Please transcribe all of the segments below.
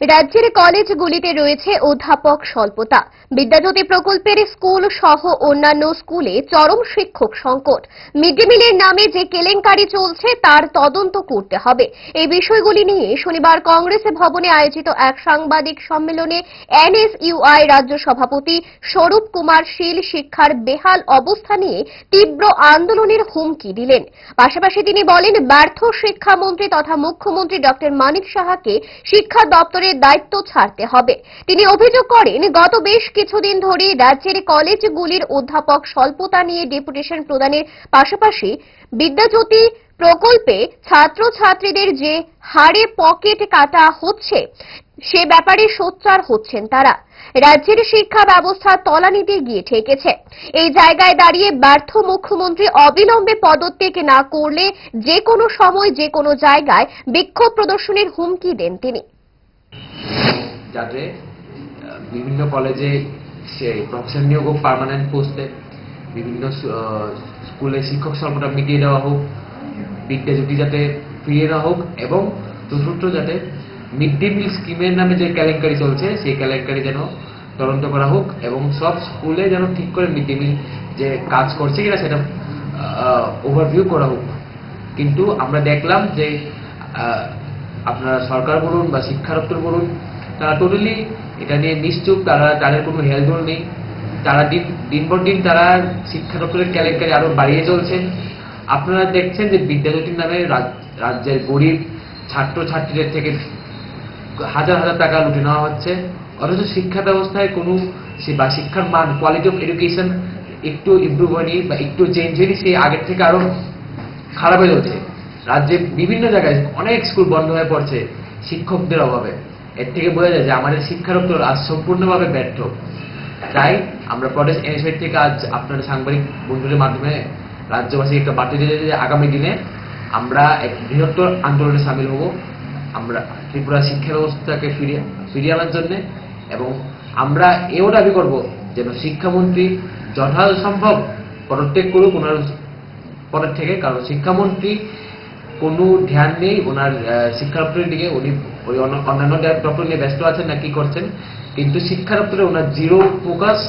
রাজ্যের কলেজগুলিতে রয়েছে অধ্যাপক স্বল্পতা। বিদ্যাজ্যোতি প্রকল্পের স্কুল সহ অন্যান্য স্কুলে চরম শিক্ষক সংকট। মিড ডে মিলের নামে যে কেলেঙ্কারি চলছে, তার তদন্ত করতে হবে। এই বিষয়গুলি নিয়ে শনিবার কংগ্রেস ভবনে আয়োজিত এক সাংবাদিক সম্মেলনে এনএসইউআই রাজ্য সভাপতি স্বরূপ কুমার শীল শিক্ষার বেহাল অবস্থা নিয়ে তীব্র আন্দোলনের হুমকি দিলেন। পাশাপাশি তিনি বলেন, ব্যর্থ শিক্ষামন্ত্রী তথা মুখ্যমন্ত্রী ডক্টর মানিক সাহাকে শিক্ষা দপ্তরের দায়িত্ব ছাড়তে হবে। তিনি অভিযোগ করেন, গত বেশ কিছুদিন ধরে রাজ্যের কলেজগুলির অধ্যাপক স্বল্পতা নিয়ে ডেপুটেশন প্রদানের পাশাপাশি বিদ্যাজ্যোতি প্রকল্পে ছাত্রছাত্রীদের যে হারে পকেট কাটা হচ্ছে, সে ব্যাপারে সোচ্চার হচ্ছেন তারা। রাজ্যের শিক্ষা ব্যবস্থা তলানিতে গিয়ে ঠেকেছে। এই জায়গায় দাঁড়িয়ে ব্যর্থ মুখ্যমন্ত্রী অবিলম্বে পদত্যাগ না করলে যে কোনো সময় যে কোনো জায়গায় বিক্ষোভ প্রদর্শনের হুমকি দেন তিনি। যাতে বিভিন্ন কলেজে সে প্রফেসর নিয়োগ হোক পার্মানেন্ট পোস্টে বিভিন্ন স্কুলে শিক্ষক স্বল্পতা মিটিয়ে দেওয়া হোক বিদ্যা বিদ্যাজ্যোতি যাতে ফিরিয়ে দেওয়া হোক, এবং চতুর্থ যাতে মিড ডে মিল স্কিমের নামে যে কেলেঙ্কারি চলছে, সেই কেলেঙ্কারি যেন তদন্ত করা হোক, এবং সব স্কুলে যেন ঠিক করে মিড ডে মিল যে কাজ করছে কিনা সেটা ওভারভিউ করা হোক। কিন্তু আমরা দেখলাম যে আপনারা সরকার বলুন বা শিক্ষা দপ্তর বলুন তারা টোটালি এটা নিয়ে নিশ্চুপ, তারা তাদের কোনো হেলদোল নেই। তারা দিন দিন পর দিন তারা শিক্ষা দপ্তরের কেলেঙ্কারি আরও বাড়িয়ে চলছে। আপনারা দেখছেন যে বিদ্যাজ্যোতির নামে রাজ্যের গরিব ছাত্র ছাত্রীদের থেকে হাজার হাজার টাকা লুটে নেওয়া হচ্ছে। অথচ শিক্ষা ব্যবস্থায় কোনো বা শিক্ষার মান কোয়ালিটি অফ এডুকেশন একটু ইমপ্রুভ হয়নি বা একটু চেঞ্জ হয়নি সেই আগের থেকে আরও খারাপ হয়ে যাচ্ছে রাজ্যে বিভিন্ন জায়গায় অনেক স্কুল বন্ধ হয়ে পড়ছে শিক্ষকদের অভাবে। এর থেকে বোঝা যায় যে আমাদের শিক্ষা দপ্তর আজ সম্পূর্ণভাবে ব্যর্থ। তাই আমরা প্রদেশ এনএসআই থেকে আজ আপনাদের সাংবাদিক বন্ধুদের মাধ্যমে রাজ্যবাসী একটা বার্তা দিতে যে আগামী দিনে আমরা এক বৃহত্তর আন্দোলনে সামিল হব। আমরা ত্রিপুরা শিক্ষা ব্যবস্থাকে ফিরিয়ে ফিরিয়ে আনার জন্যে এবং আমরা এও দাবি করব যেন শিক্ষামন্ত্রী যথাসম্ভব পদত্যাগ করুক ওনার পদের থেকে, কারণ শিক্ষামন্ত্রী কোনো ধ্যান নেই ওনার শিক্ষা দপ্তরের দিকে উনি ওই অন্য- অন্যান্য দপ্তর নিয়ে ব্যস্ত আছেন না কি করছেন? কিন্তু শিক্ষা দপ্তরে ওনার জিরো ফোকাস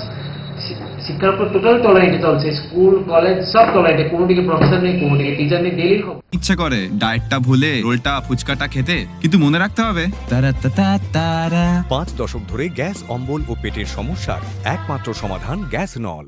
শিক্ষা দপ্তর টোটাল টলাইটে চলছে স্কুল কলেজ সব টলাইটে কোনো দিকে প্রফেসর নেই কোনো দিকে টিচার নেই ডেলি ইচ্ছে করে ডায়েটটা ভুলে রোলটা ফুচকাটা খেতে কিন্তু মনে রাখতে হবে। তারা তারা তারা পাঁচ দশক ধরে গ্যাস অম্বল ও পেটের সমস্যার একমাত্র সমাধান গ্যাস নল।